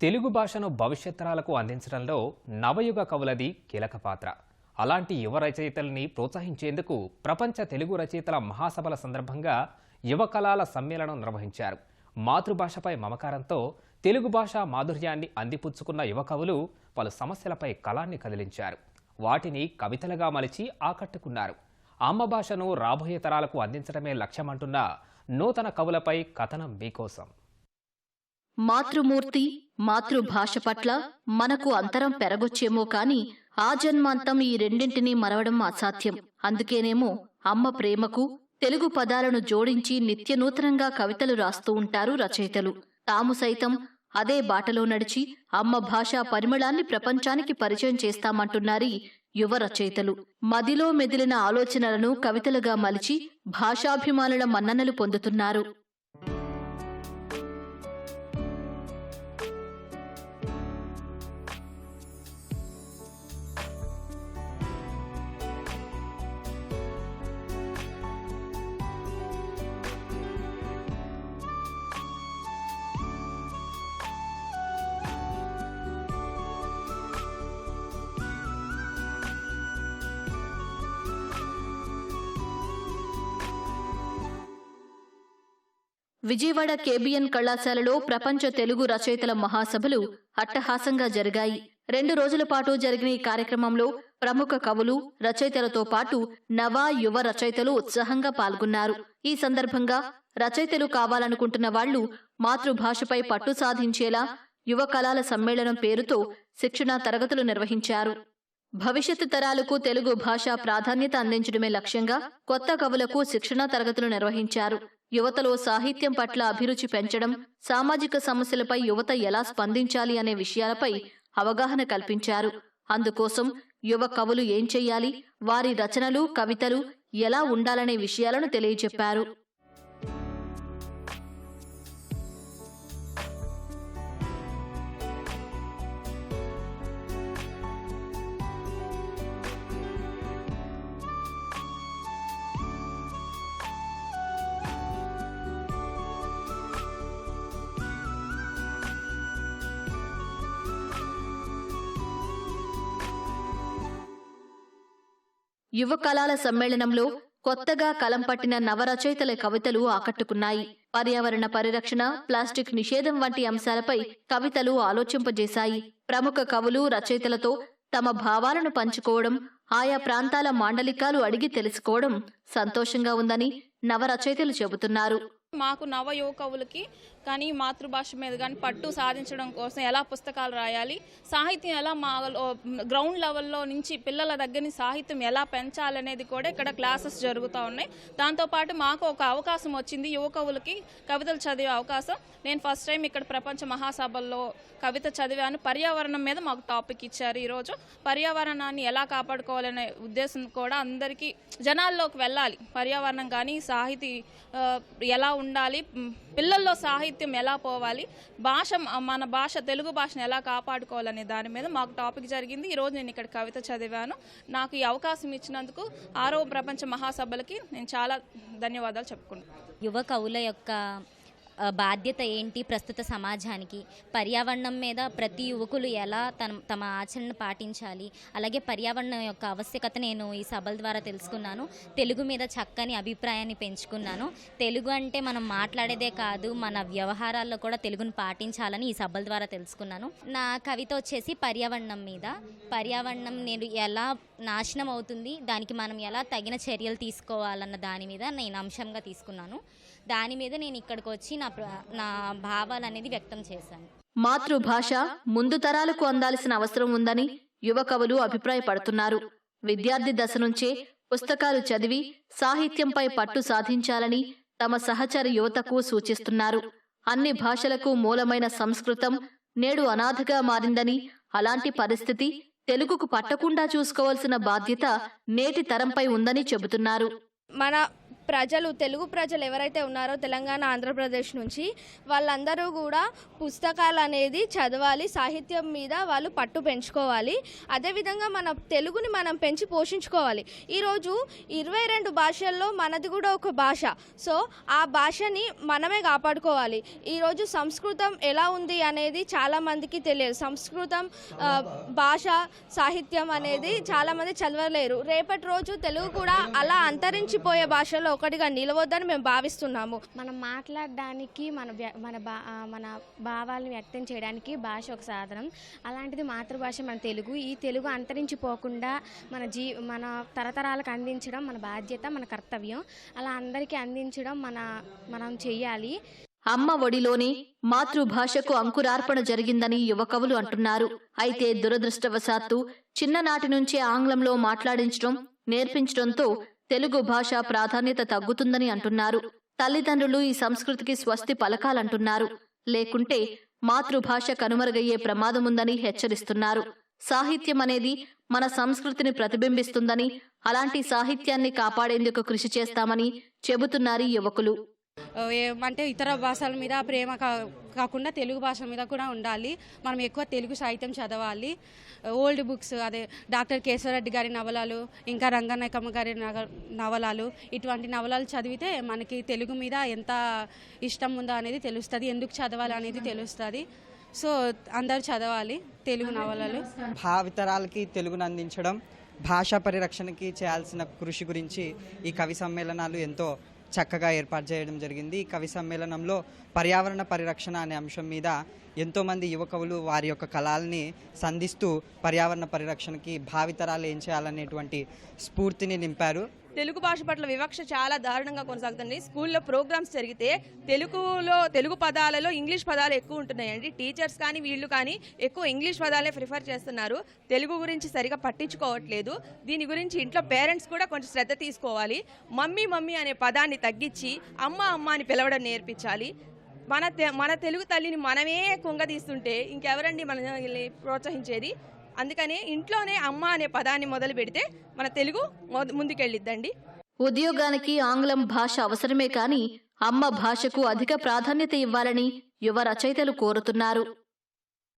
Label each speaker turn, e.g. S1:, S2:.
S1: తెలుగు భాషను భవిష్యత్తరాలకు అందించడంలో నవయుగ కవులది కీలక పాత్ర. అలాంటి యువ రచయితల్ని ప్రోత్సహించేందుకు ప్రపంచ తెలుగు రచయితల మహాసభల సందర్భంగా యువ కళాల సమ్మేళనం నిర్వహించారు. మాతృభాషపై మమకారంతో తెలుగు భాష మాధుర్యాన్ని అందిపుచ్చుకున్న యువ కవులు పలు సమస్యలపై కళాన్ని కదిలించారు. వాటిని కవితలుగా మలిచి ఆకట్టుకున్నారు. అమ్మ భాషను రాబోయే తరాలకు అందించడమే లక్ష్యమంటున్న నూతన కవులపై కథనం మీకోసం.
S2: మాతృమూర్తి మాతృభాష పట్ల మనకు అంతరం పెరగొచ్చేమో కాని ఆ జన్మాంతం ఈ రెండింటినీ మరవడం అసాధ్యం. అందుకేనేమో అమ్మ ప్రేమకు తెలుగు పదాలను జోడించి నిత్య నూతనంగా కవితలు రాస్తూ ఉంటారు రచయితలు. తాము సైతం అదే బాటలో నడిచి అమ్మ భాషా పరిమళాన్ని ప్రపంచానికి పరిచయం చేస్తామంటున్నారు యువ రచయితలు. మదిలో మెదిలిన ఆలోచనలను కవితలుగా మలిచి భాషాభిమానుల మన్ననలు పొందుతున్నారు. విజయవాడ కేబిఎన్ కళాశాలలో ప్రపంచ తెలుగు రచయితల మహాసభలు అట్టహాసంగా జరిగాయి. రెండు రోజుల పాటు జరిగిన ఈ కార్యక్రమంలో ప్రముఖ కవులు రచయితలతో పాటు నవ యువ రచయితలు ఉత్సాహంగా పాల్గొన్నారు. ఈ సందర్భంగా రచయితలు కావాలనుకుంటున్న వాళ్ళు మాతృభాషపై పట్టు సాధించేలా యువ కళాల సమ్మేళనం పేరుతో శిక్షణా తరగతులు నిర్వహించారు. భవిష్యత్తు తరాలకు తెలుగు భాష ప్రాధాన్యత అందించడమే లక్ష్యంగా కొత్త కవులకు శిక్షణా తరగతులు నిర్వహించారు. యువతలో సాహిత్యం పట్ల అభిరుచి పెంచడం సామాజిక సమస్యలపై యువత ఎలా స్పందించాలి అనే విషయాలపై అవగాహన కల్పించారు. అందుకోసం యువ కవులు ఏం చెయ్యాలి వారి రచనలు కవితలు ఎలా ఉండాలనే విషయాలను తెలియజెప్పారు. యువ కళాల సమ్మేళనంలో కొత్తగా కలం పట్టిన నవరచయితల కవితలు ఆకట్టుకున్నాయి. పర్యావరణ పరిరక్షణ ప్లాస్టిక్ నిషేధం వంటి అంశాలపై కవితలు ఆలోచింపజేశాయి. ప్రముఖ కవులు రచయితలతో తమ భావాలను పంచుకోవడం ఆయా ప్రాంతాల మాండలికాలు అడిగి తెలుసుకోవడం సంతోషంగా ఉందని నవరచయితలు చెబుతున్నారు.
S3: మాకు నవ యువకవులకి కానీ మాతృభాష మీద కానీ పట్టు సాధించడం కోసం ఎలా పుస్తకాలు రాయాలి? సాహిత్యం ఎలా మా గ్రౌండ్ లెవెల్లో నుంచి పిల్లల దగ్గర నుంచి సాహిత్యం ఎలా పెంచాలనేది కూడా ఇక్కడ క్లాసెస్ జరుగుతూ ఉన్నాయి. దాంతోపాటు మాకు ఒక అవకాశం వచ్చింది యువకవులకి కవితలు చదివే అవకాశం. నేను ఫస్ట్ టైం ఇక్కడ ప్రపంచ మహాసభల్లో కవిత చదివాను. పర్యావరణం మీద మాకు టాపిక్ ఇచ్చారు ఈరోజు. పర్యావరణాన్ని ఎలా కాపాడుకోవాలనే ఉద్దేశం కూడా అందరికీ జనాల్లోకి వెళ్ళాలి. పర్యావరణం కానీ సాహితీ ఎలా ఉండాలి. పిల్లల్లో సాహిత్యం ఎలా పోవాలి? భాష మన భాష తెలుగు భాషను ఎలా కాపాడుకోవాలనే దాని మీద మాకు టాపిక్ జరిగింది. ఈరోజు నేను ఇక్కడ కవిత చదివాను. నాకు ఈ అవకాశం ఇచ్చినందుకు ఆరో ప్రపంచ మహాసభలకి నేను చాలా ధన్యవాదాలు చెప్పుకుంటున్నాను.
S4: యువ కవుల యొక్క బాధ్యత ఏంటి ప్రస్తుత సమాజానికి? పర్యావరణం మీద ప్రతి యువకులు ఎలా తన తమ ఆచరణ పాటించాలి? అలాగే పర్యావరణం యొక్క ఆవశ్యకత నేను ఈ సభల ద్వారా తెలుసుకున్నాను. తెలుగు మీద చక్కని అభిప్రాయాన్ని పెంచుకున్నాను. తెలుగు అంటే మనం మాట్లాడేదే కాదు మన వ్యవహారాల్లో కూడా తెలుగును పాటించాలని ఈ సభల ద్వారా తెలుసుకున్నాను. నా కవిత వచ్చేసి పర్యావరణం మీద. పర్యావరణం నేను ఎలా నాశనం అవుతుంది. దానికి మనం ఎలా తగిన చర్యలు తీసుకోవాలన్న దాని మీద నేను అంశంగా తీసుకున్నాను. దాని మీద నేను ఇక్కడికి వచ్చి నా నా భావాలు అనేది వ్యక్తం చేశాను.
S2: మాతృభాష ముందు తరాలకు అందాల్సిన అవసరం ఉందని యువ కవులు అభిప్రాయపడుతున్నారు. విద్యార్థి దశ నుంచే పుస్తకాలు చదివి సాహిత్యంపై పట్టు సాధించాలని తమ సహచర యువతకు సూచిస్తున్నారు. అన్ని భాషలకు మూలమైన సంస్కృతం నేడు అనాథగా మారిందని అలాంటి పరిస్థితి తెలుగుకు పట్టకుండా చూసుకోవాల్సిన బాధ్యత నేటి తరంపై ఉందని చెబుతున్నారు.
S5: మన ప్రజలు తెలుగు ప్రజలు ఎవరైతే ఉన్నారో తెలంగాణ ఆంధ్రప్రదేశ్ నుంచి వాళ్ళందరూ కూడా పుస్తకాలు అనేది చదవాలి సాహిత్యం మీద వాళ్ళు పట్టు పెంచుకోవాలి. అదేవిధంగా మన తెలుగుని మనం పెంచి పోషించుకోవాలి. ఈరోజు ఇరవై రెండు భాషల్లో మనది కూడా ఒక భాష. సో ఆ భాషని మనమే కాపాడుకోవాలి. ఈరోజు సంస్కృతం ఎలా ఉంది అనేది చాలా మందికి తెలియదు. సంస్కృతం భాష సాహిత్యం అనేది చాలామంది చదవలేరు. రేపటి రోజు తెలుగు కూడా అలా అంతరించిపోయే భాషలో ఒకటిగా నిలవద్దని మేము భావిస్తున్నాము.
S6: మనం మాట్లాడడానికి మన వ్య- మన మన భావాలను వ్యక్తం చేయడానికి భాష ఒక సాధనం. అలాంటిది మాతృభాష మన తెలుగు. ఈ తెలుగు అంతరించిపోకుండా మన జీ మన తరతరాలకు అందించడం మన బాధ్యత మన కర్తవ్యం. అలా అందరికీ అందించడం మన మనం చెయ్యాలి.
S2: అమ్మ ఒడిలోనే మాతృభాషకు అంకురార్పణ జరిగిందని యువకవులు అంటున్నారు. అయితే దురదృష్టవశాత్తు చిన్ననాటి నుంచే ఆంగ్లంలో మాట్లాడించడం నేర్పించడంతో తెలుగు భాష ప్రాధాన్యత తగ్గుతుందని అంటున్నారు. తల్లిదండ్రులు ఈ సంస్కృతికి స్వస్తి పలకాలంటున్నారు. లేకుంటే మాతృభాష కనుమరుగయ్యే ప్రమాదముందని హెచ్చరిస్తున్నారు. సాహిత్యం అనేది మన సంస్కృతిని ప్రతిబింబిస్తుందని అలాంటి సాహిత్యాన్ని కాపాడేందుకు కృషి చేస్తామని చెబుతున్నారు ఈ యువకులు.
S7: అంటే ఇతర భాషల మీద ప్రేమ కా- కాకుండా తెలుగు భాష మీద కూడా ఉండాలి. మనం ఎక్కువ తెలుగు సాహిత్యం చదవాలి. ఓల్డ్ బుక్స్ అదే డాక్టర్ కేశవరెడ్డి గారి నవలాలు ఇంకా రంగనాయకమ్మ గారి నవలాలు ఇటువంటి నవలాలు చదివితే మనకి తెలుగు మీద ఎంత ఇష్టం ఉందో అనేది తెలుస్తుంది. ఎందుకు చదవాలి అనేది తెలుస్తుంది. సో అందరూ చదవాలి తెలుగు నవలలు.
S8: భావితరాలకి తెలుగును అందించడం భాషా పరిరక్షణకి చేయాల్సిన కృషి గురించి ఈ కవి సమ్మేళనాలు ఎంతో చక్కగా ఏర్పాటు చేయడం జరిగింది. ఈ కవి సమ్మేళనంలో పర్యావరణ పరిరక్షణ అనే అంశం మీద ఎంతోమంది యువకవులు వారి యొక్క కళల్ని సంధిస్తూ పర్యావరణ పరిరక్షణకి భావితరాలు ఏం చేయాలనేటువంటి స్ఫూర్తిని నింపారు.
S9: తెలుగు భాష పట్ల వివక్ష చాలా దారుణంగా కొనసాగుతుంది. స్కూల్లో ప్రోగ్రామ్స్ జరిగితే తెలుగులో తెలుగు పదాలలో ఇంగ్లీష్ పదాలు ఎక్కువ ఉంటున్నాయండి. టీచర్స్ కానీ వీళ్ళు కానీ ఎక్కువ ఇంగ్లీష్ పదాలే ప్రిఫర్ చేస్తున్నారు. తెలుగు గురించి సరిగా పట్టించుకోవట్లేదు. దీని గురించి ఇంట్లో పేరెంట్స్ కూడా కొంచెం శ్రద్ధ తీసుకోవాలి. మమ్మీ మమ్మీ అనే పదాన్ని తగ్గించి అమ్మ అమ్మ అని పిలవడం నేర్పించాలి. మన తె- మన తెలుగు తల్లిని మనమే కుంగదీస్తుంటే ఇంకెవరండి మనల్ని ప్రోత్సహించేది? అందుకని ఇంట్లోనే అమ్మ అనే పదాన్ని మొదలు పెడితే మన తెలుగు ముందుకెళ్ళిద్దండి.
S2: ఉద్యోగానికి ఆంగ్లం భాష అవసరమే కానీ అమ్మ భాషకు అధిక ప్రాధాన్యత ఇవ్వాలని యువ రచయితలు కోరుతున్నారు.